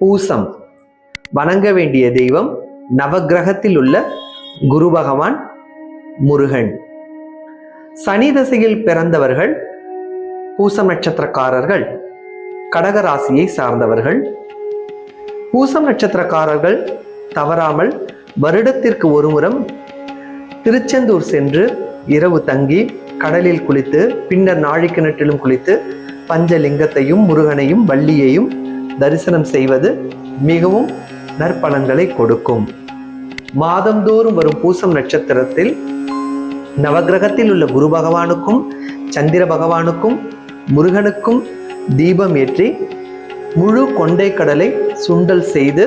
பூசம். வணங்க வேண்டிய தெய்வம் நவக்கிரகத்தில் உள்ள குரு பகவான் முருகன். சனி தசையில் பிறந்தவர்கள் பூசம் நட்சத்திரக்காரர்கள் கடக ராசியை சார்ந்தவர்கள். பூசம் நட்சத்திரக்காரர்கள் தவறாமல் வருடத்திற்கு ஒருமுறம் திருச்செந்தூர் சென்று இரவு தங்கி கடலில் குளித்து பின்னர் நாழிக்கிணற்றிலும் குளித்து பஞ்சலிங்கத்தையும் முருகனையும் வள்ளியையும் தரிசனம் செய்வது மிகவும் நற்பலன்களை கொடுக்கும். மாதந்தோறும் வரும் பூசம் நட்சத்திரத்தில் நவக்கிரகத்தில் உள்ள குரு பகவானுக்கும் சந்திர பகவானுக்கும் முருகனுக்கும் தீபம் ஏற்றி முழு கொண்டை கடலை சுண்டல் செய்து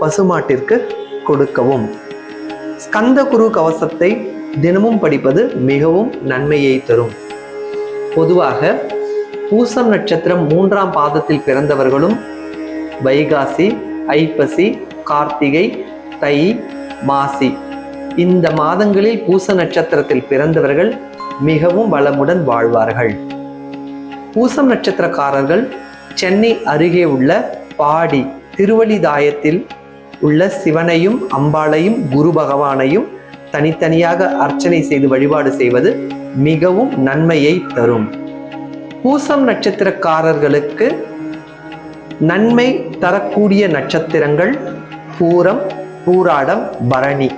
பசுமாட்டிற்கு கொடுக்கவும். ஸ்கந்த குரு கவசத்தை தினமும் படிப்பது மிகவும் நன்மையை தரும். பொதுவாக பூசம் நட்சத்திரம் மூன்றாம் பாதத்தில் பிறந்தவர்களும் வைகாசி ஐப்பசி கார்த்திகை தை மாசி. இந்த மாதங்களில் பூச நட்சத்திரத்தில் பிறந்தவர்கள் மிகவும் வளமுடன் வாழ்வார்கள். பூசம் நட்சத்திரக்காரர்கள் சென்னை அருகே உள்ள பாடி திருவழிதாயத்தில் உள்ள சிவனையும் அம்பாளையும் குரு பகவானையும் தனித்தனியாக அர்ச்சனை செய்து வழிபாடு செய்வது மிகவும் நன்மையை தரும். பூசம் நட்சத்திரக்காரர்களுக்கு நன்மை தரக்கூடிய நட்சத்திரங்கள் பூரம் பூராடம் பரணி.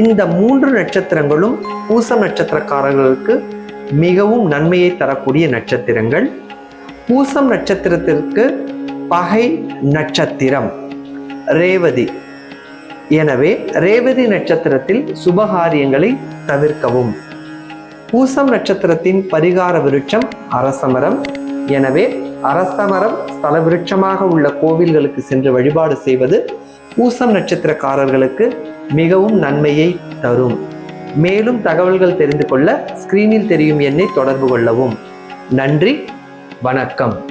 இந்த மூன்று நட்சத்திரங்களும் பூசம் நட்சத்திரக்காரர்களுக்கு மிகவும் நன்மையை தரக்கூடிய நட்சத்திரங்கள். பூசம் நட்சத்திரத்திற்கு பகை நட்சத்திரம் ரேவதி. எனவே ரேவதி நட்சத்திரத்தில் சுபகாரியங்களை தவிர்க்கவும். பூசம் நட்சத்திரத்தின் பரிகார விருட்சம் அரசமரம். எனவே அரசமரம் ஸ்தல விருட்சமாக உள்ள கோவில்களுக்கு சென்று வழிபாடு செய்வது பூசம் நட்சத்திரக்காரர்களுக்கு மிகவும் நன்மையை தரும். மேலும் தகவல்கள் தெரிந்து கொள்ள ஸ்கிரீனில் தெரியும் எண்ணை தொடர்பு கொள்ளவும். நன்றி வணக்கம்.